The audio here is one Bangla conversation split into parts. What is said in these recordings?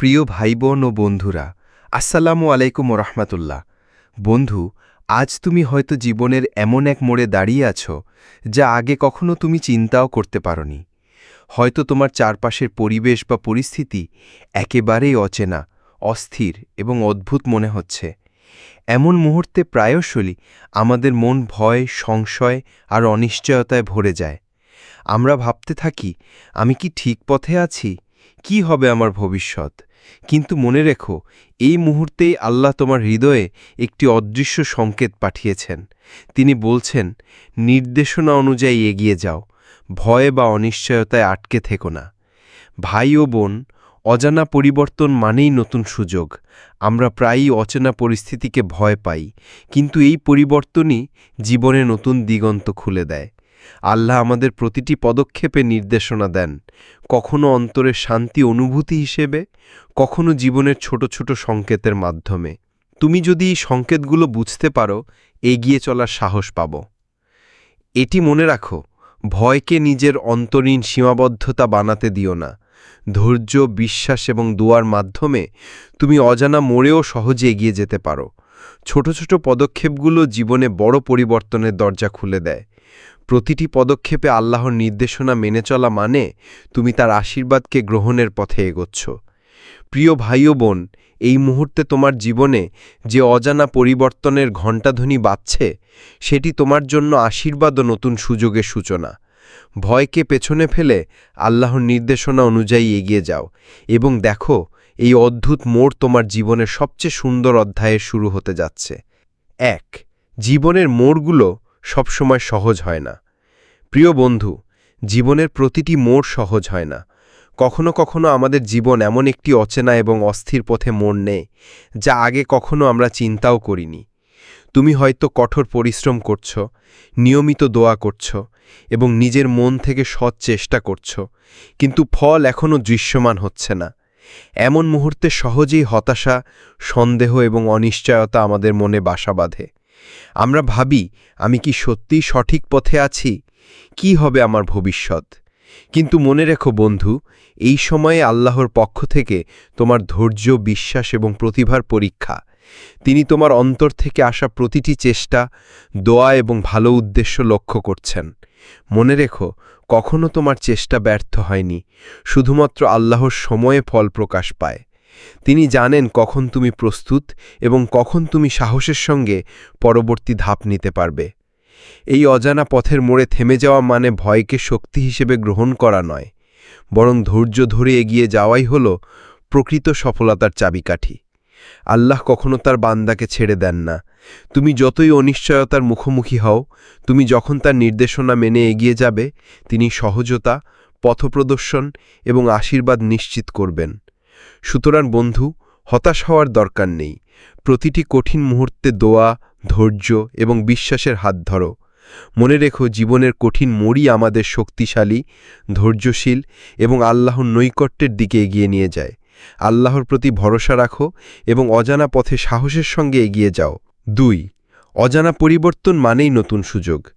প্রিয় ভাই বোন ও বন্ধুরা, আসসালামু আলাইকুম রহমাতুল্লাহ। বন্ধু, আজ তুমি হয়তো জীবনের এমন এক মোড়ে দাঁড়িয়ে আছো, যা আগে কখনো তুমি চিন্তাও করতে পারোনি। হয়তো তোমার চারপাশের পরিবেশ বা পরিস্থিতি একেবারেই অচেনা, অস্থির এবং অদ্ভুত মনে হচ্ছে। এমন মুহূর্তে প্রায়শই আমাদের মন ভয়, সংশয় আর অনিশ্চয়তায় ভরে যায়। আমরা ভাবতে থাকি, আমি কি ঠিক পথে আছি? কি হবে আমার ভবিষ্যৎ? কিন্তু মনে রেখো, এই মুহূর্তেই আল্লাহ তোমার হৃদয়ে একটি অদৃশ্য সংকেত পাঠিয়েছেন। তিনি বলছেন, নির্দেশনা অনুযায়ী এগিয়ে যাও, ভয় বা অনিশ্চয়তায় আটকে থেকো না। ভাই ও বোন, অজানা পরিবর্তন মানেই নতুন সুযোগ। আমরা প্রায়ই অচেনা পরিস্থিতিকে ভয় পাই, কিন্তু এই পরিবর্তনই জীবনে নতুন দিগন্ত খুলে দেয়। আল্লাহ আমাদের প্রতিটি পদক্ষেপে নির্দেশনা দেন। কখনো অন্তরের শান্তি অনুভূতি হিসেবে, কখনো জীবনের ছোট ছোট সংকেতের মাধ্যমে। তুমি যদি এই সংকেতগুলো বুঝতে পারো, এগিয়ে চলার সাহস পাব। এটি মনে রাখো, ভয়কে নিজের অন্তরীণ সীমাবদ্ধতা বানাতে দিও না। ধৈর্য, বিশ্বাস এবং দোয়ার মাধ্যমে তুমি অজানা মোড়েও সহজে এগিয়ে যেতে পারো। ছোট ছোট পদক্ষেপগুলো জীবনে বড় পরিবর্তনের দরজা খুলে দেয়। প্রতিটি পদক্ষেপে আল্লাহর নির্দেশনা মেনে চলা মানে তুমি তার আশীর্বাদকে গ্রহণের পথে এগোচ্ছ। প্রিয় ভাই বোন, এই মুহূর্তে তোমার জীবনে যে অজানা পরিবর্তনের ঘণ্টাধ্বনি বাজছে, সেটি তোমার জন্য আশীর্বাদ ও নতুন সুযোগের সূচনা। ভয়কে পেছনে ফেলে আল্লাহর নির্দেশনা অনুযায়ী এগিয়ে যাও এবং দেখো, এই অদ্ভুত মোড় তোমার জীবনের সবচেয়ে সুন্দর অধ্যায়ে শুরু হতে যাচ্ছে। এক, জীবনের মোড়গুলো সবসময় সহজ হয় না। প্রিয় বন্ধু, জীবনের প্রতিটি মোড় সহজ হয় না। কখনো কখনো আমাদের জীবন এমন একটি অচেনা এবং অস্থির পথে মোড় নেয়, যা আগে কখনো আমরা চিন্তাও করিনি। তুমি হয়তো কঠোর পরিশ্রম করছ, নিয়মিত দোয়া করছ এবং নিজের মন থেকে সৎ চেষ্টা করছ, কিন্তু ফল এখনও দৃশ্যমান হচ্ছে না। এমন মুহূর্তে সহজেই হতাশা, সন্দেহ এবং অনিশ্চয়তা আমাদের মনে বাসা বাঁধে। আমরা ভাবি, আমি কি সত্যিই সঠিক পথে আছি? কি হবে আমার ভবিষ্যৎ? কিন্তু মনে রেখো বন্ধু, এই সময়ে আল্লাহর পক্ষ থেকে তোমার ধৈর্য, বিশ্বাস এবং প্রতিভার পরীক্ষা। তিনি তোমার অন্তর থেকে আসা প্রতিটি চেষ্টা, দোয়া এবং ভালো উদ্দেশ্য লক্ষ্য করছেন। মনে রেখো, কখনো তোমার চেষ্টা ব্যর্থ হয়নি, শুধুমাত্র আল্লাহর সময়ে ফল প্রকাশ পায়। তিনি জানেন কখন তুমি প্রস্তুত এবং কখন তুমি সাহসের সঙ্গে পরবর্তী ধাপ নিতে পারবে। এই অজানা পথের মোড়ে থেমে যাওয়া মানে ভয়কে শক্তি হিসেবে গ্রহণ করা নয়, বরং ধৈর্য ধরে এগিয়ে যাওয়াই হল প্রকৃত সফলতার চাবিকাঠি। আল্লাহ কখনো তার বান্দাকে ছেড়ে দেন না। তুমি যতই অনিশ্চয়তার মুখোমুখি হও, তুমি যখন তার নির্দেশনা মেনে এগিয়ে যাবে, তিনি সহজতা, পথপ্রদর্শন এবং আশীর্বাদ নিশ্চিত করবেন। সুতরাং বন্ধু, হতাশ হওয়ার দরকার নেই। প্রতিটি কঠিন মুহূর্তে দোয়া, ধৈর্য এবং বিশ্বাসের হাত ধরো। মনে রেখো, জীবনের কঠিন মোড়ই আমাদের শক্তিশালী, ধৈর্যশীল এবং আল্লাহর নৈকট্যের দিকে এগিয়ে নিয়ে যায়। আল্লাহর প্রতি ভরসা রাখো এবং অজানা পথে সাহসের সঙ্গে এগিয়ে যাও। দুই, অজানা পরিবর্তন মানেই নতুন সুযোগ।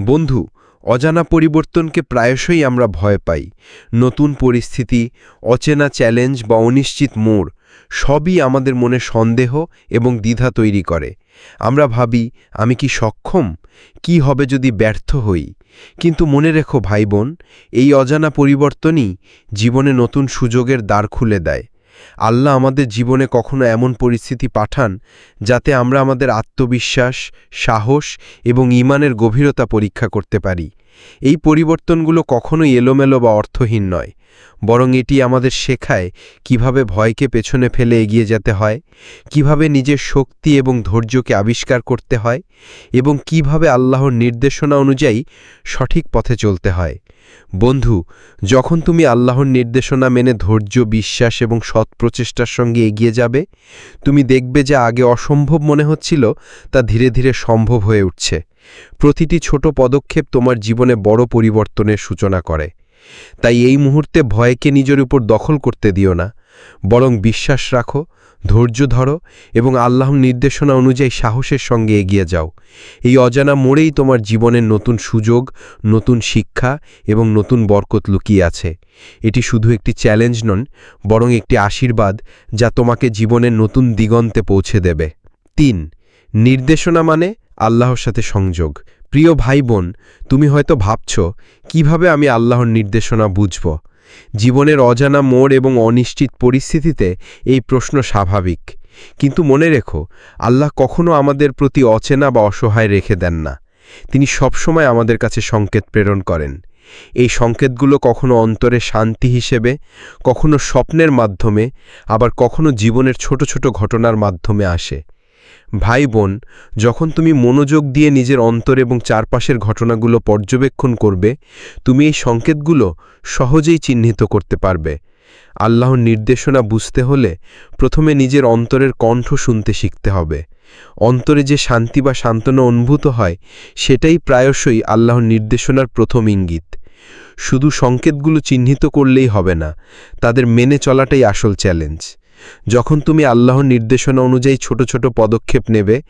বন্ধু অজানা পরিবর্তনকে প্রায়শই আমরা ভয় পাই। নতুন পরিস্থিতি, অচেনা চ্যালেঞ্জ বা অনিশ্চিত মোড়, সবই আমাদের মনে সন্দেহ এবং দ্বিধা তৈরি করে। আমরা ভাবি, আমি কি সক্ষম? কি হবে যদি ব্যর্থ হই? কিন্তু মনে রেখো ভাই বোন এই অজানা পরিবর্তনই জীবনে নতুন সুযোগের দ্বার খুলে দেয়। আল্লাহ আমাদের জীবনে কখনো এমন পরিস্থিতি পাঠান যাতে আমরা আমাদের আত্মবিশ্বাস, সাহস এবং ইমানের গভীরতা পরীক্ষা করতে পারি। এই পরিবর্তনগুলো কখনোই এলোমেলো বা অর্থহীন নয়। বরং এটি আমাদের শেখায় কীভাবে ভয়কে পেছনে ফেলে এগিয়ে যেতে হয়, কীভাবে নিজের শক্তি এবং ধৈর্যকে আবিষ্কার করতে হয় এবং কীভাবে আল্লাহর নির্দেশনা অনুযায়ী সঠিক পথে চলতে হয়। বন্ধু, যখন তুমি আল্লাহর নির্দেশনা মেনে ধৈর্য, বিশ্বাস এবং সৎ প্রচেষ্টার সঙ্গে এগিয়ে যাবে, তুমি দেখবে যে আগে অসম্ভব মনে হচ্ছিল তা ধীরে ধীরে সম্ভব হয়ে উঠছে। প্রতিটি ছোট পদক্ষেপ তোমার জীবনে বড় পরিবর্তনের সূচনা করে। তাই এই মুহূর্তে ভয়কে নিজের উপর দখল করতে দিও না, বরং বিশ্বাস রাখো, ধৈর্য ধরো এবং আল্লাহর নির্দেশনা অনুযায়ী সাহসের সঙ্গে এগিয়ে যাও। এই অজানা মোড়েই তোমার জীবনের নতুন সুযোগ, নতুন শিক্ষা এবং নতুন বরকত লুকিয়ে আছে। এটি শুধু একটি চ্যালেঞ্জ নন, বরং একটি আশীর্বাদ যা তোমাকে জীবনের নতুন দিগন্তে পৌঁছে দেবে। তিন, নির্দেশনা মানে আল্লাহর সাথে সংযোগ। প্রিয় ভাই বোন তুমি হয়তো ভাবছ, কীভাবে আমি আল্লাহর নির্দেশনা বুঝব? জীবনের অজানা মোড় এবং অনিশ্চিত পরিস্থিতিতে এই প্রশ্ন স্বাভাবিক। কিন্তু মনে রেখো, আল্লাহ কখনো আমাদের প্রতি অচেনা বা অসহায় রেখে দেন না। তিনি সবসময় আমাদের কাছে সংকেত প্রেরণ করেন। এই সংকেতগুলো কখনো অন্তরে শান্তি হিসেবে, কখনো স্বপ্নের মাধ্যমে, আবার কখনো জীবনের ছোট ছোট ঘটনার মাধ্যমে আসে। ভাই বোন যখন তুমি মনোযোগ দিয়ে নিজের অন্তর এবং চারপাশের ঘটনাগুলো পর্যবেক্ষণ করবে, তুমি এই সংকেতগুলো সহজেই চিহ্নিত করতে পারবে। আল্লাহর নির্দেশনা বুঝতে হলে প্রথমে নিজের অন্তরের কণ্ঠ শুনতে শিখতে হবে। অন্তরে যে শান্তি বা সান্ত্বনা অনুভূত হয়, সেটাই প্রায়শই আল্লাহর নির্দেশনার প্রথম ইঙ্গিত। শুধু সংকেতগুলো চিহ্নিত করলেই হবে না, তাদের মেনে চলাটাই আসল চ্যালেঞ্জ। যখন তুমি আল্লাহর নির্দেশনা অনুযায়ী ছোট ছোট পদক্ষেপ নেবে,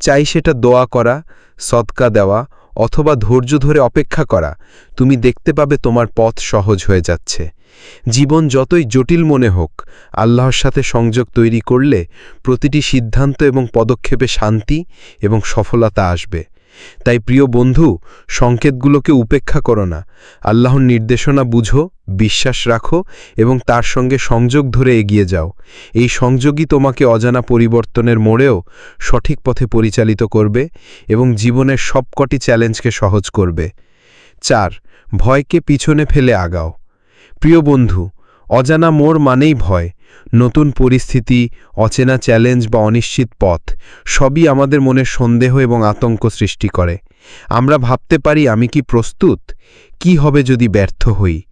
চাই সেটা দোয়া করা, সদকা দেওয়া অথবা ধৈর্য ধরে অপেক্ষা করা। তুমি দেখতে পাবে তোমার পথ সহজ হয়ে যাচ্ছে। জীবন যতই জটিল মনে হোক, আল্লাহর সাথে সংযোগ তৈরি করলে প্রতিটি সিদ্ধান্ত এবং পদক্ষেপে শান্তি এবং সফলতা আসবে। তাই প্রিয় বন্ধু, সংকেতগুলোকে উপেক্ষা করো না। আল্লাহর নির্দেশনা বুঝো, বিশ্বাস রাখো এবং তার সঙ্গে সংযোগ ধরে এগিয়ে যাও। এই সংযোগই তোমাকে অজানা পরিবর্তনের মোড়েও সঠিক পথে পরিচালিত করবে এবং জীবনের সবকটি চ্যালেঞ্জকে সহজ করবে। চার, ভয়কে পিছনে ফেলে আগাও। প্রিয় বন্ধু, অজানা মোড় মানেই ভয়। নতুন পরিস্থিতি, অচেনা চ্যালেঞ্জ বা অনিশ্চিত পথ, সবই আমাদের মনে সন্দেহ এবং আতঙ্ক সৃষ্টি করে। আমরা ভাবতে পারি আমি কি প্রস্তুত? কি হবে যদি ব্যর্থ হই?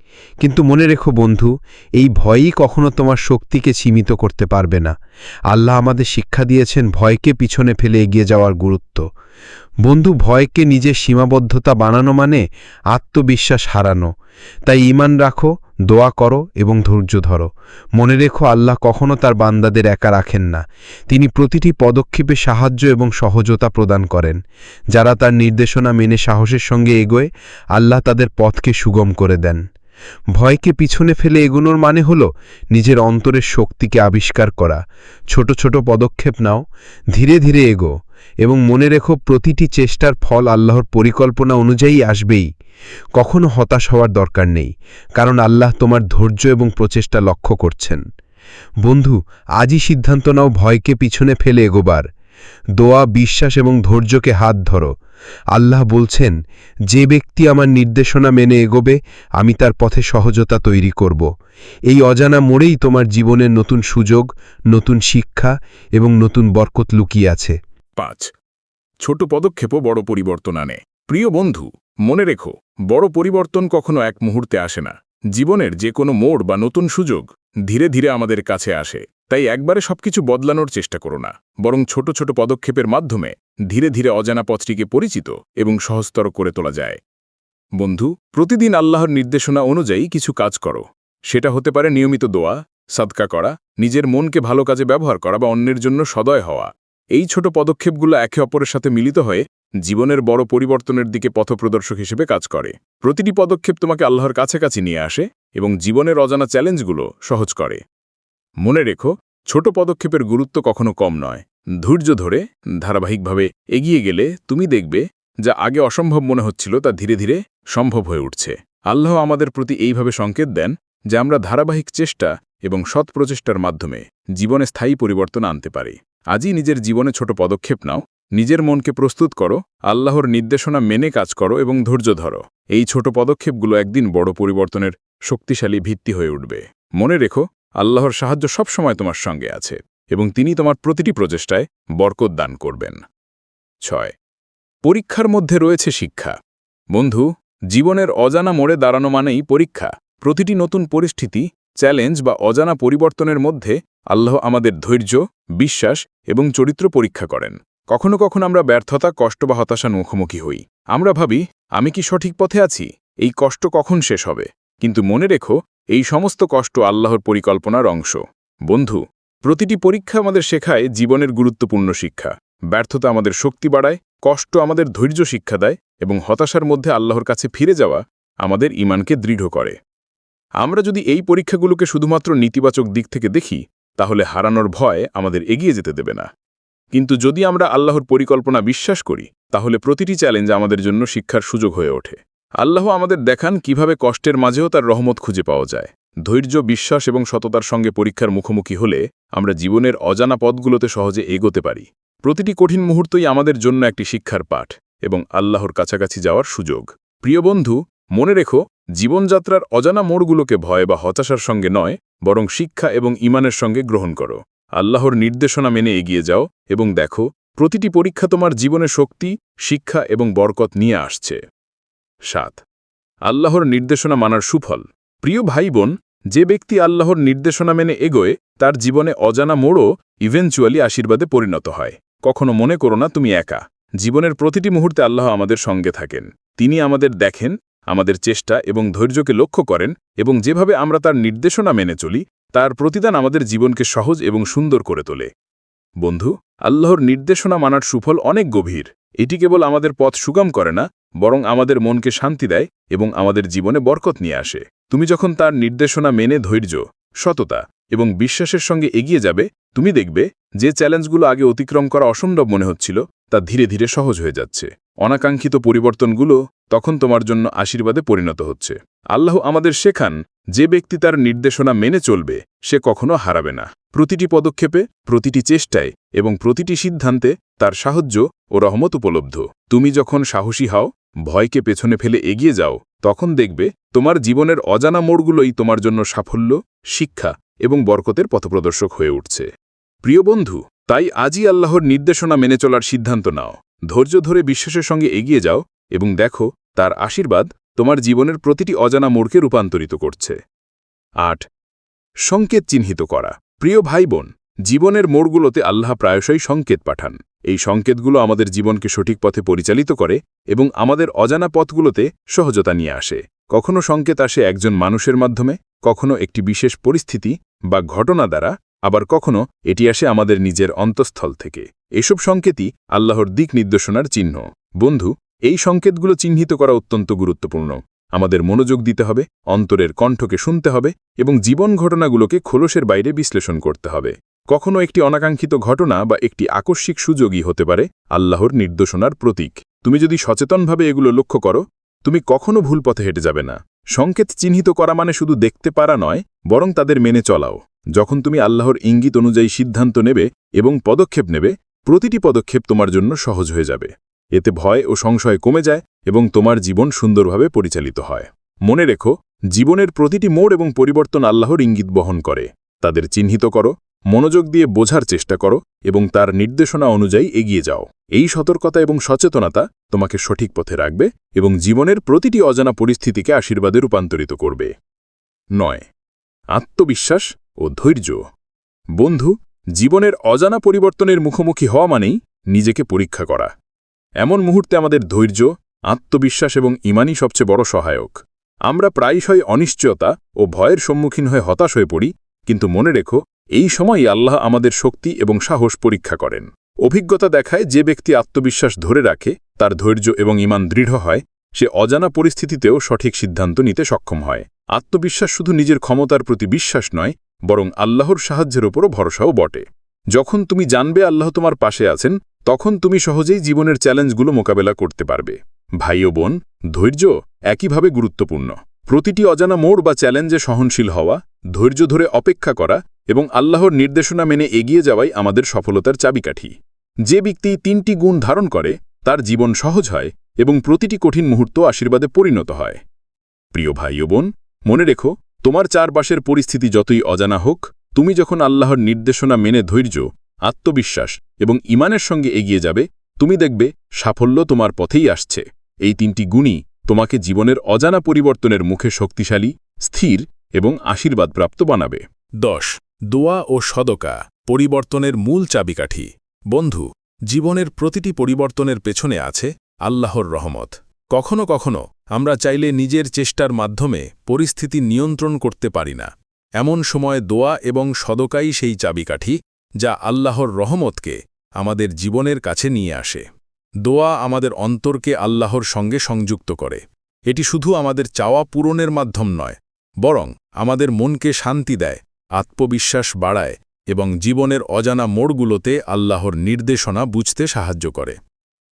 কিন্তু মনে রেখো বন্ধু, এই ভয়ই কখনো তোমার শক্তিকে সীমিত করতে পারবে না। আল্লাহ আমাদের শিক্ষা দিয়েছেন ভয়কে পিছনে ফেলে এগিয়ে যাওয়ার গুরুত্ব। বন্ধু, ভয়কে নিজের সীমাবদ্ধতা বানানো মানে আত্মবিশ্বাস হারানো। তাই ইমান রাখো দোয়া করো এবং ধৈর্য ধরো। মনে রেখো, আল্লাহ কখনো তার বান্দাদের একা রাখেন না। তিনি প্রতিটি পদক্ষেপে সাহায্য এবং সহজতা প্রদান করেন। যারা তার নির্দেশনা মেনে সাহসের সঙ্গে এগোয়, আল্লাহ তাদের পথকে সুগম করে দেন। ভয়কে পিছনে ফেলে এগোনোর মানে হল নিজের অন্তরের শক্তিকে আবিষ্কার করা। ছোট ছোট পদক্ষেপ নাও, ধীরে ধীরে এগো। এবং মনে রেখো, প্রতিটি চেষ্টার ফল আল্লাহর পরিকল্পনা অনুযায়ী আসবেই। কখনো হতাশ হওয়ার দরকার নেই, কারণ আল্লাহ তোমার ধৈর্য এবং প্রচেষ্টা লক্ষ্য করছেন। বন্ধু, আজই সিদ্ধান্ত নাও ভয়কে পিছনে ফেলে এগোবার। দোয়া, বিশ্বাস এবং ধৈর্যকে হাত ধরো। আল্লাহ বলছেন, যে ব্যক্তি আমার নির্দেশনা মেনে এগোবে, আমি তার পথে সহজতা তৈরি করব। এই অজানা মোড়েই তোমার জীবনের নতুন সুযোগ, নতুন শিক্ষা এবং নতুন বরকত লুকিয়ে আছে। পাঁচ। ছোট পদক্ষেপও বড় পরিবর্তন আনে। প্রিয় বন্ধু, মনে রেখো, বড় পরিবর্তন কখনো এক মুহূর্তে আসে না। জীবনের যে কোনো মোড় বা নতুন সুযোগ ধীরে ধীরে আমাদের কাছে আসে। তাই একবারে সবকিছু বদলানোর চেষ্টা করো না। বরং ছোট ছোট পদক্ষেপের মাধ্যমে ধীরে ধীরে অজানা পথটিকে পরিচিত এবং সহজতর করে তোলা যায়। বন্ধু, প্রতিদিন আল্লাহর নির্দেশনা অনুযায়ী কিছু কাজ করো। সেটা হতে পারে নিয়মিত দোয়া, সাদকা করা, নিজের মনকে ভালো কাজে ব্যবহার করা বা অন্যের জন্য সদয় হওয়া। এই ছোট পদক্ষেপগুলো একে অপরের সাথে মিলিত হয়ে জীবনের বড় পরিবর্তনের দিকে পথপ্রদর্শক হিসেবে কাজ করে। প্রতিটি পদক্ষেপ তোমাকে আল্লাহর কাছাকাছি নিয়ে আসে এবং জীবনের অজানা চ্যালেঞ্জগুলো সহজ করে। মনে রেখো, ছোট পদক্ষেপের গুরুত্ব কখনো কম নয়। ধৈর্য ধরে, ধারাবাহিকভাবে এগিয়ে গেলে তুমি দেখবে যা আগে অসম্ভব মনে হচ্ছিল তা ধীরে ধীরে সম্ভব হয়ে উঠছে। আল্লাহ আমাদের প্রতি এইভাবে সংকেত দেন যে আমরা ধারাবাহিক চেষ্টা এবং সৎ প্রচেষ্টার মাধ্যমে জীবনে স্থায়ী পরিবর্তন আনতে পারি। আজই নিজের জীবনে ছোট পদক্ষেপ নাও, নিজের মনকে প্রস্তুত করো, আল্লাহর নির্দেশনা মেনে কাজ করো এবং ধৈর্য ধরো। এই ছোট পদক্ষেপগুলো একদিন বড় পরিবর্তনের শক্তিশালী ভিত্তি হয়ে উঠবে। মনে রেখো, আল্লাহর সাহায্য সবসময় তোমার সঙ্গে আছে এবং তিনি তোমার প্রতিটি প্রচেষ্টায় বরকত দান করবেন। ছয়, পরীক্ষার মধ্যে রয়েছে শিক্ষা। বন্ধু, জীবনের অজানা মোড়ে দাঁড়ানো মানেই পরীক্ষা। প্রতিটি নতুন পরিস্থিতি, চ্যালেঞ্জ বা অজানা পরিবর্তনের মধ্যে আল্লাহ আমাদের ধৈর্য, বিশ্বাস এবং চরিত্র পরীক্ষা করেন। কখনো কখনো আমরা ব্যর্থতা, কষ্ট বা হতাশার মুখোমুখি হই। আমরা ভাবি, আমি কি সঠিক পথে আছি? এই কষ্ট কখন শেষ হবে? কিন্তু মনে রেখো, এই সমস্ত কষ্ট আল্লাহর পরিকল্পনার অংশ। বন্ধু, প্রতিটি পরীক্ষা আমাদের শেখায় জীবনের গুরুত্বপূর্ণ শিক্ষা। ব্যর্থতা আমাদের শক্তি বাড়ায়, কষ্ট আমাদের ধৈর্য শিক্ষা দেয় এবং হতাশার মধ্যে আল্লাহর কাছে ফিরে যাওয়া আমাদের ইমানকে দৃঢ় করে। আমরা যদি এই পরীক্ষাগুলোকে শুধুমাত্র নেতিবাচক দিক থেকে দেখি তাহলে হারানোর ভয় আমাদের এগিয়ে যেতে দেবে না। কিন্তু যদি আমরা আল্লাহর পরিকল্পনা বিশ্বাস করি, তাহলে প্রতিটি চ্যালেঞ্জ আমাদের জন্য শিক্ষার সুযোগ হয়ে ওঠে। আল্লাহ আমাদের দেখান কীভাবে কষ্টের মাঝেও তার রহমত খুঁজে পাওয়া যায়। ধৈর্য, বিশ্বাস এবং সততার সঙ্গে পরীক্ষার মুখোমুখি হলে আমরা জীবনের অজানা পথগুলোতে সহজে এগোতে পারি। প্রতিটি কঠিন মুহূর্তই আমাদের জন্য একটি শিক্ষার পাঠ এবং আল্লাহর কাছাকাছি যাওয়ার সুযোগ। প্রিয় বন্ধু, মনে রেখো জীবনযাত্রার অজানা মোড়গুলোকে ভয় বা হতাশার সঙ্গে নয়, বরং শিক্ষা এবং ইমানের সঙ্গে গ্রহণ করো। আল্লাহর নির্দেশনা মেনে এগিয়ে যাও এবং দেখো, প্রতিটি পরীক্ষা তোমার জীবনে শক্তি, শিক্ষা এবং বরকত নিয়ে আসছে। সাত, আল্লাহর নির্দেশনা মানার সুফল। প্রিয় ভাই বোন যে ব্যক্তি আল্লাহর নির্দেশনা মেনে এগোয়, তার জীবনে অজানা মোড়ও ইভেনচুয়ালি আশীর্বাদে পরিণত হয়। কখনো মনে করো না তুমি একা। জীবনের প্রতিটি মুহূর্তে আল্লাহ আমাদের সঙ্গে থাকেন। তিনি আমাদের দেখেন আমাদের চেষ্টা এবং ধৈর্যকে লক্ষ্য করেন এবং যেভাবে আমরা তার নির্দেশনা মেনে চলি, তার প্রতিদান আমাদের জীবনকে সহজ এবং সুন্দর করে তোলে। বন্ধু, আল্লাহর নির্দেশনা মানার সুফল অনেক গভীর। এটি কেবল আমাদের পথ সুগম করে না, বরং আমাদের মনকে শান্তি দেয় এবং আমাদের জীবনে বরকত নিয়ে আসে। তুমি যখন তার নির্দেশনা মেনে ধৈর্য, সততা এবং বিশ্বাসের সঙ্গে এগিয়ে যাবে, তুমি দেখবে যে চ্যালেঞ্জগুলো আগে অতিক্রম করা অসম্ভব মনে হচ্ছিল, তা ধীরে ধীরে সহজ হয়ে যাচ্ছে। অনাকাঙ্ক্ষিত পরিবর্তনগুলো তখন তোমার জন্য আশীর্বাদে পরিণত হচ্ছে। আল্লাহ আমাদের শেখান, যে ব্যক্তি তার নির্দেশনা মেনে চলবে, সে কখনো হারাবে না। প্রতিটি পদক্ষেপে, প্রতিটি চেষ্টায় এবং প্রতিটি সিদ্ধান্তে তার সাহায্য ও রহমত উপলব্ধ। তুমি যখন সাহসী হও, ভয়কে পেছনে ফেলে এগিয়ে যাও, তখন দেখবে তোমার জীবনের অজানা মোড়গুলোই তোমার জন্য সাফল্য, শিক্ষা এবং বরকতের পথপ্রদর্শক হয়ে উঠছে। প্রিয় বন্ধু, তাই আজই আল্লাহর নির্দেশনা মেনে চলার সিদ্ধান্ত নাও। ধৈর্য ধরে বিশ্বাসের সঙ্গে এগিয়ে যাও এবং দেখো, তার আশীর্বাদ তোমার জীবনের প্রতিটি অজানা মোড়কে রূপান্তরিত করছে। আট, সংকেত চিহ্নিত করা। প্রিয় ভাই বোন জীবনের মোড়গুলোতে আল্লাহ প্রায়শই সংকেত পাঠান। এই সংকেতগুলো আমাদের জীবনকে সঠিক পথে পরিচালিত করে এবং আমাদের অজানা পথগুলোতে সহজতা নিয়ে আসে। কখনো সংকেত আসে একজন মানুষের মাধ্যমে, কখনো একটি বিশেষ পরিস্থিতি বা ঘটনা দ্বারা আবার কখনো এটি আসে আমাদের নিজের অন্তঃস্থল থেকে। এসব সংকেতই আল্লাহর দিক নির্দেশনার চিহ্ন। বন্ধু, এই সংকেতগুলো চিহ্নিত করা অত্যন্ত গুরুত্বপূর্ণ। আমাদের মনোযোগ দিতে হবে, অন্তরের কণ্ঠকে শুনতে হবে এবং জীবন ঘটনাগুলোকে খোলসের বাইরে বিশ্লেষণ করতে হবে। কখনো একটি অনাকাঙ্ক্ষিত ঘটনা বা একটি আকস্মিক সুযোগই হতে পারে আল্লাহর নির্দেশনার প্রতীক। তুমি যদি সচেতনভাবে এগুলো লক্ষ্য করো, তুমি কখনো ভুল পথে হেঁটে যাবে না। সংকেত চিহ্নিত করা মানে শুধু দেখতে পারা নয়, বরং তাদের মেনে চলাও। যখন তুমি আল্লাহর ইঙ্গিত অনুযায়ী সিদ্ধান্ত নেবে এবং পদক্ষেপ নেবে, প্রতিটি পদক্ষেপ তোমার জন্য সহজ হয়ে যাবে। এতে ভয় ও সংশয় কমে যায় এবং তোমার জীবন সুন্দরভাবে পরিচালিত হয়। মনে রেখো, জীবনের প্রতিটি মোড় এবং পরিবর্তন আল্লাহর ইঙ্গিত বহন করে। তাদের চিহ্নিত করো, মনোযোগ দিয়ে বোঝার চেষ্টা করো এবং তার নির্দেশনা অনুযায়ী এগিয়ে যাও। এই সতর্কতা এবং সচেতনতা তোমাকে সঠিক পথে রাখবে এবং জীবনের প্রতিটি অজানা পরিস্থিতিকে আশীর্বাদে রূপান্তরিত করবে। নয়, আত্মবিশ্বাস ও ধৈর্য। বন্ধু, জীবনের অজানা পরিবর্তনের মুখোমুখি হওয়া মানেই নিজেকে পরীক্ষা করা। এমন মুহূর্তে আমাদের ধৈর্য, আত্মবিশ্বাস এবং ইমানই সবচেয়ে বড় সহায়ক। আমরা প্রায়শই অনিশ্চয়তা ও ভয়ের সম্মুখীন হয়ে হতাশ হয়ে পড়ি, কিন্তু মনে রেখো, এই সময়ই আল্লাহ আমাদের শক্তি এবং সাহস পরীক্ষা করেন। অভিজ্ঞতা দেখায় যে ব্যক্তি আত্মবিশ্বাস ধরে রাখে, তার ধৈর্য এবং ইমান দৃঢ় হয়, সে অজানা পরিস্থিতিতেও সঠিক সিদ্ধান্ত নিতে সক্ষম হয়। আত্মবিশ্বাস শুধু নিজের ক্ষমতার প্রতি বিশ্বাস নয় বরং আল্লাহর সাহায্যের ওপরও ভরসাও বটে। যখন তুমি জানবে আল্লাহ তোমার পাশে আছেন, তখন তুমি সহজেই জীবনের চ্যালেঞ্জগুলো মোকাবেলা করতে পারবে। ভাই ও বোন, ধৈর্য একইভাবে গুরুত্বপূর্ণ। প্রতিটি অজানা মোড় বা চ্যালেঞ্জে সহনশীল হওয়া, ধৈর্য ধরে অপেক্ষা করা এবং আল্লাহর নির্দেশনা মেনে এগিয়ে যাওয়াই আমাদের সফলতার চাবিকাঠি। যে ব্যক্তি তিনটি গুণ ধারণ করে, তার জীবন সহজ হয় এবং প্রতিটি কঠিন মুহূর্ত আশীর্বাদে পরিণত হয়। প্রিয় ভাই ও বোন, মনে রেখো তোমার চারপাশের পরিস্থিতি যতই অজানা হোক, তুমি যখন আল্লাহর নির্দেশনা মেনে ধৈর্য, আত্মবিশ্বাস এবং ইমানের সঙ্গে এগিয়ে যাবে, তুমি দেখবে সাফল্য তোমার পথেই আসছে। এই তিনটি গুণই তোমাকে জীবনের অজানা পরিবর্তনের মুখে শক্তিশালী, স্থির এবং আশীর্বাদপ্রাপ্ত বানাবে। দশ। দোয়া ও সদকা পরিবর্তনের মূল চাবিকাঠি। বন্ধু, জীবনের প্রতিটি পরিবর্তনের পেছনে আছে আল্লাহর রহমত। কখনো কখনো আমরা চাইলে নিজের চেষ্টার মাধ্যমে পরিস্থিতি নিয়ন্ত্রণ করতে পারি না। এমন সময় দোয়া এবং সদকাই সেই চাবিকাঠি, যা আল্লাহর রহমতকে আমাদের জীবনের কাছে নিয়ে আসে। দোয়া আমাদের অন্তরকে আল্লাহর সঙ্গে সংযুক্ত করে। এটি শুধু আমাদের চাওয়া পূরণের মাধ্যম নয়, বরং আমাদের মনকে শান্তি দেয়, আত্মবিশ্বাস বাড়ায় এবং জীবনের অজানা মোড়গুলোতে আল্লাহর নির্দেশনা বুঝতে সাহায্য করে।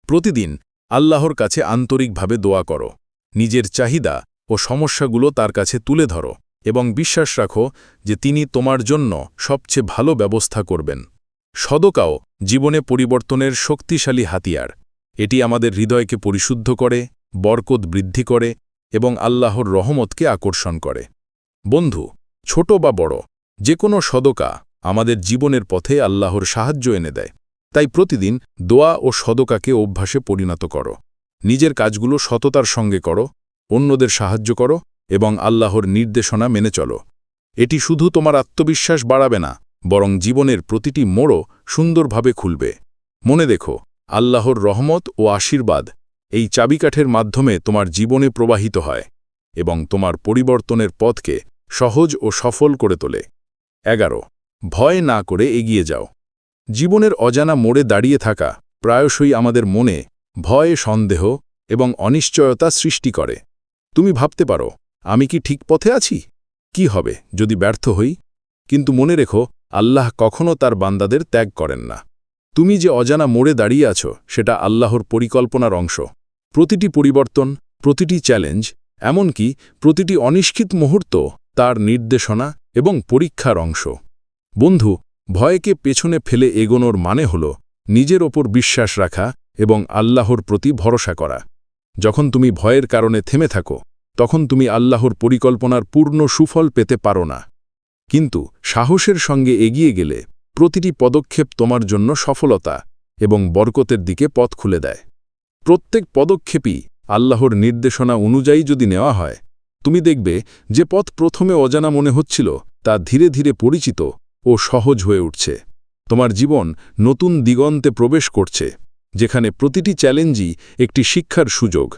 প্রতিদিন আল্লাহর কাছে আন্তরিকভাবে দোয়া করো। নিজের চাহিদা ও সমস্যাগুলো তার কাছে তুলে ধরো এবং বিশ্বাস রাখো যে তিনি তোমার জন্য সবচেয়ে ভালো ব্যবস্থা করবেন। সদকাও জীবনে পরিবর্তনের শক্তিশালী হাতিয়ার। এটি আমাদের হৃদয়কে পরিশুদ্ধ করে, বরকত বৃদ্ধি করে এবং আল্লাহর রহমতকে আকর্ষণ করে। বন্ধু, ছোট বা বড় যে কোনো সদকা আমাদের জীবনের পথে আল্লাহর সাহায্য এনে দেয়। তাই প্রতিদিন দোয়া ও সদকাকে অভ্যাসে পরিণত করো। নিজের কাজগুলো সততার সঙ্গে করো, অন্যদের সাহায্য করো এবং আল্লাহর নির্দেশনা মেনে চলো। এটি শুধু তোমার আত্মবিশ্বাস বাড়াবে না, বরং জীবনের প্রতিটি মোড়ও সুন্দরভাবে খুলবে। মনে দেখো, আল্লাহর রহমত ও আশীর্বাদ এই চাবিকাঠের মাধ্যমে তোমার জীবনে প্রবাহিত হয় এবং তোমার পরিবর্তনের পথকে সহজ ও সফল করে তোলে। এগারো, ভয় না করে এগিয়ে যাও। জীবনের অজানা মোড়ে দাঁড়িয়ে থাকা প্রায়শই আমাদের মনে ভয়, সন্দেহ এবং অনিশ্চয়তা সৃষ্টি করে। তুমি ভাবতে পারো, আমি কি ঠিক পথে আছি? কি হবে যদি ব্যর্থ হই? কিন্তু মনে রেখো, আল্লাহ কখনও তার বান্দাদের ত্যাগ করেন না। তুমি যে অজানা মোড়ে দাঁড়িয়ে আছো, সেটা আল্লাহর পরিকল্পনার অংশ। প্রতিটি পরিবর্তন, প্রতিটি চ্যালেঞ্জ, এমনকি প্রতিটি অনিশ্চিত মুহূর্ত তার নির্দেশনা এবং পরীক্ষার অংশ। বন্ধু, ভয়কে পেছনে ফেলে এগোনোর মানে হল নিজের ওপর বিশ্বাস রাখা এবং আল্লাহর প্রতি ভরসা করা। যখন তুমি ভয়ের কারণে থেমে থাকো, তখন তুমি আল্লাহর পরিকল্পনার পূর্ণ সুফল পেতে পারো না। কিন্তু সাহসের সঙ্গে এগিয়ে গেলে প্রতিটি পদক্ষেপ তোমার জন্য সফলতা এবং বরকতের দিকে পথ খুলে দেয়। প্রত্যেক পদক্ষেপই আল্লাহর নির্দেশনা অনুযায়ী যদি নেওয়া হয়, তুমি দেখবে যে পথ প্রথমে অজানা মনে হচ্ছিল, তা ধীরে ধীরে পরিচিত ও সহজ হয়ে উঠছে। তোমার জীবন নতুন দিগন্তে প্রবেশ করছে। যেখানে প্রতিটি চ্যালেঞ্জই একটি শিক্ষার সুযোগ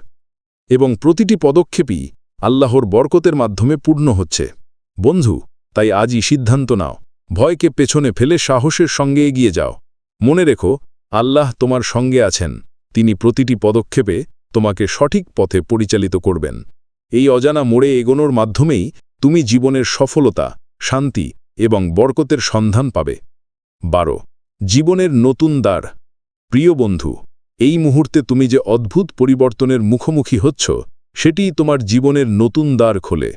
এবং প্রতিটি পদক্ষেপই আল্লাহর বরকতের মাধ্যমে পূর্ণ হচ্ছে। বন্ধু, তাই আজই সিদ্ধান্ত নাও। ভয়কে পেছনে ফেলে সাহসের সঙ্গে এগিয়ে যাও। মনে রেখো, আল্লাহ তোমার সঙ্গে আছেন। তিনি প্রতিটি পদক্ষেপে তোমাকে সঠিক পথে পরিচালিত করবেন। এই অজানা মোড়ে এগোনোর মাধ্যমেই তুমি জীবনের সফলতা, শান্তি এবং বরকতের সন্ধান পাবে। বারো, জীবনের নতুন দ্বার। প্রিয় বন্ধু, এই মুহূর্তে তুমি যে অদ্ভুত পরিবর্তনের মুখোমুখি হচ্ছ সেটিই তোমার জীবনের নতুন দ্বার খোলে।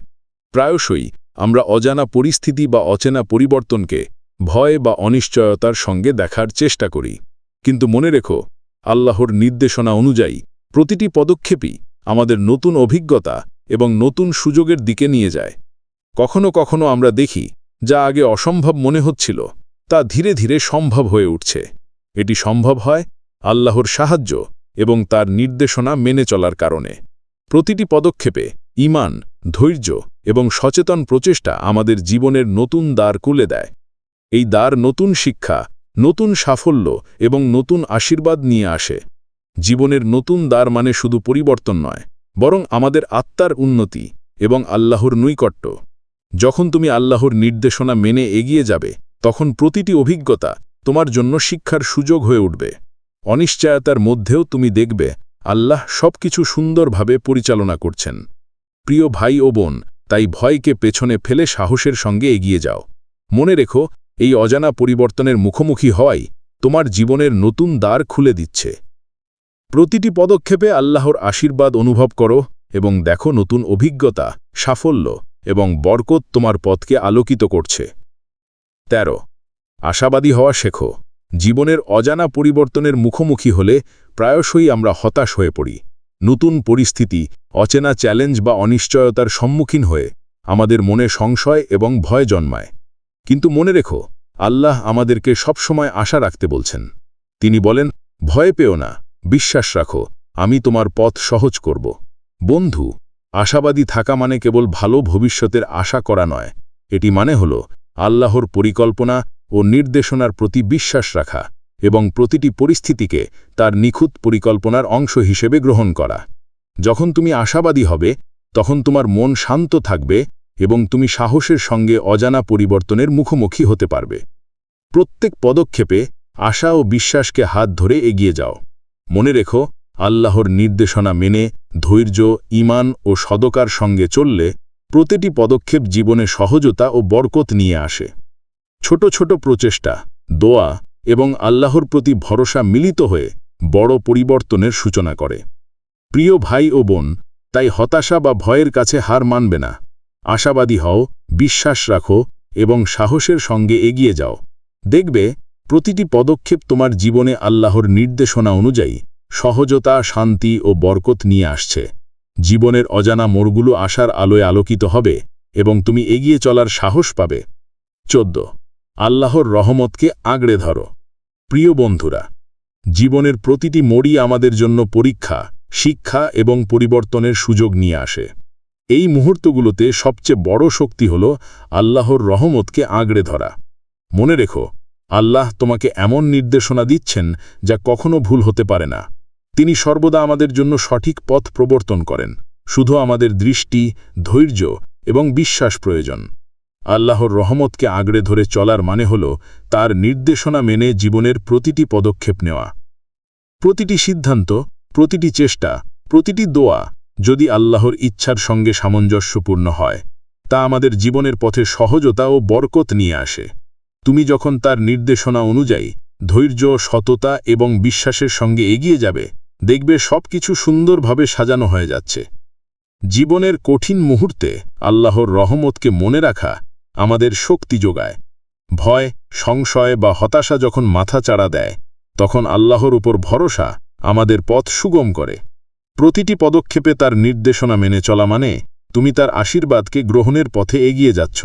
প্রায়শই আমরা অজানা পরিস্থিতি বা অচেনা পরিবর্তনকে ভয় বা অনিশ্চয়তার সঙ্গে দেখার চেষ্টা করি। কিন্তু মনে রেখো, আল্লাহর নির্দেশনা অনুযায়ী প্রতিটি পদক্ষেপই আমাদের নতুন অভিজ্ঞতা এবং নতুন সুযোগের দিকে নিয়ে যায়। কখনো কখনো আমরা দেখি, যা আগে অসম্ভব মনে হচ্ছিল, তা ধীরে ধীরে সম্ভব হয়ে উঠছে। এটি সম্ভব হয় আল্লাহর সাহায্য এবং তার নির্দেশনা মেনে চলার কারণে। প্রতিটি পদক্ষেপে ইমান ধৈর্য এবং সচেতন প্রচেষ্টা আমাদের জীবনের নতুন দ্বার খুলে দেয়। এই দ্বার নতুন শিক্ষা, নতুন সাফল্য এবং নতুন আশীর্বাদ নিয়ে আসে। জীবনের নতুন দ্বার মানে শুধু পরিবর্তন নয়, বরং আমাদের আত্মার উন্নতি এবং আল্লাহর নৈকট্য। যখন তুমি আল্লাহর নির্দেশনা মেনে এগিয়ে যাবে, তখন প্রতিটি অভিজ্ঞতা তোমার জন্য শিক্ষার সুযোগ হয়ে উঠবে। অনিশ্চয়তার মধ্যেও তুমি দেখবে, আল্লাহ সবকিছু সুন্দরভাবে পরিচালনা করছেন। প্রিয় ভাই ও বোন, তাই ভয়কে পেছনে ফেলে সাহসের সঙ্গে এগিয়ে যাও। মনে রেখো, এই অজানা পরিবর্তনের মুখোমুখি হওয়াই তোমার জীবনের নতুন দ্বার খুলে দিচ্ছে। প্রতিটি পদক্ষেপে আল্লাহর আশীর্বাদ অনুভব করো এবং দেখো নতুন অভিজ্ঞতা, সাফল্য এবং বরকত তোমার পথকে আলোকিত করছে। ১৩ আশাবাদী হওয়া শেখো, জীবনের অজানা পরিবর্তনের মুখোমুখি হলে প্রায়শই আমরা হতাশ হয়ে পড়ি। নতুন পরিস্থিতি, অচেনা চ্যালেঞ্জ বা অনিশ্চয়তার সম্মুখীন হয়ে আমাদের মনে সংশয় এবং ভয় জন্মায়। কিন্তু মনে রেখো, আল্লাহ আমাদেরকে সবসময় আশা রাখতে বলছেন। তিনি বলেন, ভয় পেও না, বিশ্বাস রাখো, আমি তোমার পথ সহজ করব। বন্ধু, আশাবাদী থাকা মানে কেবল ভালো ভবিষ্যতের আশা করা নয়, এটি মানে হল আল্লাহর পরিকল্পনা ও নির্দেশনার প্রতি বিশ্বাস রাখা এবং প্রতিটি পরিস্থিতিকে তার নিখুঁত পরিকল্পনার অংশ হিসেবে গ্রহণ করা। যখন তুমি আশাবাদী হবে, তখন তোমার মন শান্ত থাকবে এবং তুমি সাহসের সঙ্গে অজানা পরিবর্তনের মুখোমুখি হতে পারবে। প্রত্যেক পদক্ষেপে আশা ও বিশ্বাসকে হাত ধরে এগিয়ে যাও। মনে রেখো, আল্লাহর নির্দেশনা মেনে, ধৈর্য ইমান ও সদকার সঙ্গে চললে প্রতিটি পদক্ষেপ জীবনে সহজতা ও বরকত নিয়ে আসে। ছোট ছোট প্রচেষ্টা, দোয়া এবং আল্লাহর প্রতি ভরসা মিলিত হয়ে বড় পরিবর্তনের সূচনা করে। প্রিয় ভাই ও বোন, তাই হতাশা বা ভয়ের কাছে হার মানবে না। আশাবাদী হও, বিশ্বাস রাখো এবং সাহসের সঙ্গে এগিয়ে যাও। দেখবে, প্রতিটি পদক্ষেপ তোমার জীবনে আল্লাহর নির্দেশনা অনুযায়ী সহজতা, শান্তি ও বরকত নিয়ে আসছে। জীবনের অজানা মোড়গুলো আশার আলোয় আলোকিত হবে এবং তুমি এগিয়ে চলার সাহস পাবে। চোদ্দ আল্লাহর রহমতকে আঁকড়ে ধরো। প্রিয় বন্ধুরা, জীবনের প্রতিটি মোড়ই আমাদের জন্য পরীক্ষা, শিক্ষা এবং পরিবর্তনের সুযোগ নিয়ে আসে। এই মুহূর্তগুলোতে সবচেয়ে বড় শক্তি হল আল্লাহর রহমতকে আঁকড়ে ধরা। মনে রেখো, আল্লাহ তোমাকে এমন নির্দেশনা দিচ্ছেন যা কখনো ভুল হতে পারে না। তিনি সর্বদা আমাদের জন্য সঠিক পথ প্রবর্তন করেন। শুধু আমাদের দৃষ্টি, ধৈর্য এবং বিশ্বাস প্রয়োজন। আল্লাহর রহমতকে আঁকড়ে ধরে চলার মানে হল তার নির্দেশনা মেনে জীবনের প্রতিটি পদক্ষেপ নেওয়া। প্রতিটি সিদ্ধান্ত, প্রতিটি চেষ্টা, প্রতিটি দোয়া যদি আল্লাহর ইচ্ছার সঙ্গে সামঞ্জস্যপূর্ণ হয়, তা আমাদের জীবনের পথে সহজতা ও বরকত নিয়ে আসে। তুমি যখন তার নির্দেশনা অনুযায়ী ধৈর্য, সততা এবং বিশ্বাসের সঙ্গে এগিয়ে যাবে, দেখবে সবকিছু সুন্দরভাবে সাজানো হয়ে যাচ্ছে। জীবনের কঠিন মুহূর্তে আল্লাহর রহমতকে মনে রাখা আমাদের শক্তি যোগায়। ভয়, সংশয় বা হতাশা যখন মাথা চাড়া দেয়, তখন আল্লাহর উপর ভরসা আমাদের পথ সুগম করে। প্রতিটি পদক্ষেপে তার নির্দেশনা মেনে চলা মানে তুমি তার আশীর্বাদকে গ্রহণের পথে এগিয়ে যাচ্ছ।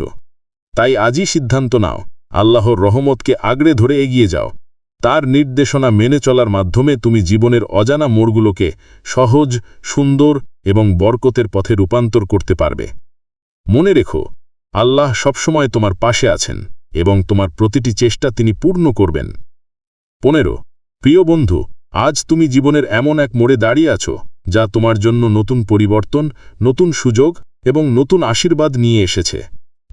তাই আজই সিদ্ধান্ত নাও, আল্লাহর রহমতকে আগড়ে ধরে এগিয়ে যাও। তার নির্দেশনা মেনে চলার মাধ্যমে তুমি জীবনের অজানা মোড়গুলোকে সহজ, সুন্দর এবং বরকতের পথে রূপান্তর করতে পারবে। মনে রেখো আল্লাহ সবসময় তোমার পাশে আছেন এবং তোমার প্রতিটি চেষ্টা তিনি পূর্ণ করবেন। পনেরো, প্রিয় বন্ধু, আজ তুমি জীবনের এমন এক মোড়ে দাঁড়িয়ে আছো যা তোমার জন্য নতুন পরিবর্তন, নতুন সুযোগ এবং নতুন আশীর্বাদ নিয়ে এসেছে।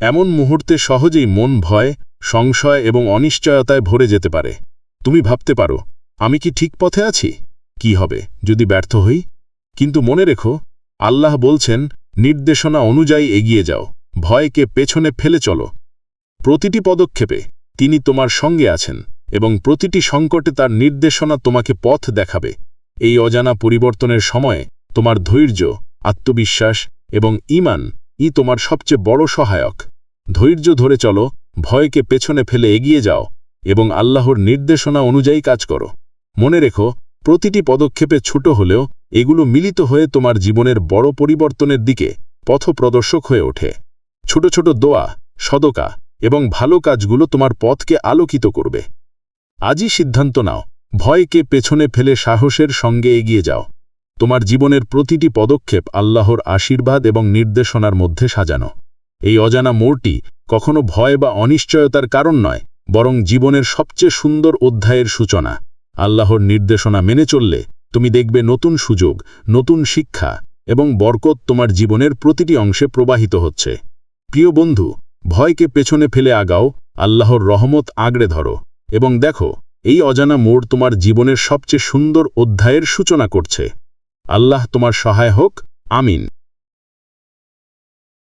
এমন মুহূর্তে সহজেই মন ভয়, সংশয় এবং অনিশ্চয়তায় ভরে যেতে পারে। তুমি ভাবতে পারো, আমি কি ঠিক পথে আছি? কি হবে, যদি ব্যর্থ হই? কিন্তু মনে রেখো, আল্লাহ বলছেন, নির্দেশনা অনুযায়ী এগিয়ে যাও। ভয়কে পেছনে ফেলে চলো। প্রতিটি পদক্ষেপে তিনি তোমার সঙ্গে আছেন এবং প্রতিটি সংকটে তার নির্দেশনা তোমাকে পথ দেখাবে। এই অজানা পরিবর্তনের সময়ে তোমার ধৈর্য, আত্মবিশ্বাস এবং ইমান ই তোমার সবচেয়ে বড় সহায়ক। ধৈর্য ধরে চলো, ভয়কে পেছনে ফেলে এগিয়ে যাও এবং আল্লাহর নির্দেশনা অনুযায়ী কাজ করো। মনে রেখো, প্রতিটি পদক্ষেপে ছোট হলেও এগুলো মিলিত হয়ে তোমার জীবনের বড় পরিবর্তনের দিকে পথপ্রদর্শক হয়ে ওঠে। ছোট ছোট দোয়া, সদকা এবং ভালো কাজগুলো তোমার পথকে আলোকিত করবে। আজই সিদ্ধান্ত নাও, ভয়কে পেছনে ফেলে সাহসের সঙ্গে এগিয়ে যাও। তোমার জীবনের প্রতিটি পদক্ষেপ আল্লাহর আশীর্বাদ এবং নির্দেশনার মধ্যে সাজানো। এই অজানা মোড়টি কখনো ভয় বা অনিশ্চয়তার কারণ নয়, বরং জীবনের সবচেয়ে সুন্দর অধ্যায়ের সূচনা। আল্লাহর নির্দেশনা মেনে চললে তুমি দেখবে নতুন সুযোগ, নতুন শিক্ষা এবং বরকত তোমার জীবনের প্রতিটি অংশে প্রবাহিত হচ্ছে। প্রিয় বন্ধু, ভয়কে পেছনে ফেলে আগাও, আল্লাহর রহমত আগড়ে ধরো। এবং দেখো, এই অজানা মোড় তোমার জীবনের সবচেয়ে সুন্দর অধ্যায়ের সূচনা করছে। আল্লাহ তোমার সহায় হোক, আমিন।